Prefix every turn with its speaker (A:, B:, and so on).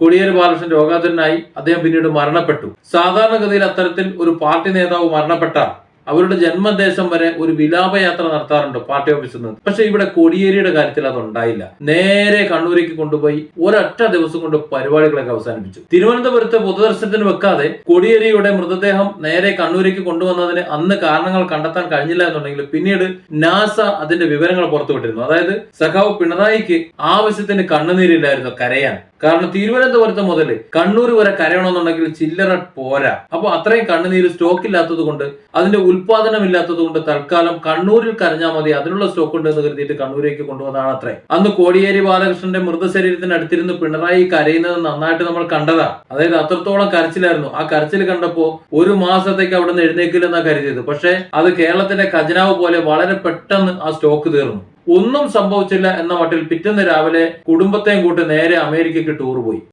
A: കോടിയേരി ബാലകൃഷ്ണൻ രോഗാതുരനായി അദ്ദേഹം പിന്നീട് മരണപ്പെട്ടു. സാധാരണഗതിയിൽ അത്തരത്തിൽ ഒരു പാർട്ടി നേതാവ് മരണപ്പെട്ട അവരുടെ ജന്മദേശം വരെ ഒരു വിലാപയാത്ര നടത്താറുണ്ട് പാർട്ടി ഓഫീസിൽ നിന്ന്. പക്ഷെ ഇവിടെ കോടിയേരിയുടെ കാര്യത്തിൽ അതുണ്ടായില്ല. നേരെ കണ്ണൂരേക്ക് കൊണ്ടുപോയി ഒരൊറ്റ ദിവസം കൊണ്ട് പരിപാടികളൊക്കെ അവസാനിപ്പിച്ചു. തിരുവനന്തപുരത്ത് പൊതുദർശനത്തിന് വെക്കാതെ കോടിയേരിയുടെ മൃതദേഹം നേരെ കണ്ണൂരേക്ക് കൊണ്ടുവന്നതിന് അന്ന് കാരണങ്ങൾ കണ്ടെത്താൻ കഴിഞ്ഞില്ല എന്നുണ്ടെങ്കിൽ പിന്നീട് നാസ അതിന്റെ വിവരങ്ങൾ പുറത്തുവിട്ടിരുന്നു. അതായത് സഖാവ് പിണറായിക്ക് ആവശ്യത്തിന് കണ്ണുനീരില്ലായിരുന്നു കരയാൻ. കാരണം തിരുവനന്തപുരത്ത് മുതൽ കണ്ണൂർ വരെ കരയണമെന്നുണ്ടെങ്കിൽ ചില്ലറ പോരാ. അപ്പൊ അത്രയും കണ്ണുനീര് സ്റ്റോക്ക് ഇല്ലാത്തത് കൊണ്ട് അതിന്റെ ഉൽപാദനം ഇല്ലാത്തത് കൊണ്ട് തൽക്കാലം കണ്ണൂരിൽ കരഞ്ഞാൽ മതി അതിനുള്ള സ്റ്റോക്ക് ഉണ്ട് എന്ന് കരുതിയിട്ട് കണ്ണൂരേക്ക് കൊണ്ടുവന്നതാണ് അത്രേ. അന്ന് കോടിയേരി ബാലകൃഷ്ണന്റെ മൃതശരീരത്തിന് അടുത്തിരുന്ന് പിണറായി കരയുന്നത് നന്നായിട്ട് നമ്മൾ കണ്ടതാ. അതായത് അത്രത്തോളം കരച്ചിലായിരുന്നു. ആ കരച്ചിൽ കണ്ടപ്പോ ഒരു മാസത്തേക്ക് അവിടെ നിന്ന് എഴുന്നേക്കില്ലെന്നാ കരുതിയത്. പക്ഷേ അത് കേരളത്തിന്റെ ഖജനാവ് പോലെ വളരെ പെട്ടെന്ന് ആ സ്റ്റോക്ക് തീർന്നു. ഒന്നും സംഭവിച്ചില്ല എന്ന മട്ടിൽ പിറ്റേന്ന് രാവിലെ കുടുംബത്തെയും കൂട്ടി നേരെ അമേരിക്കയ്ക്ക് ടൂർ പോയി.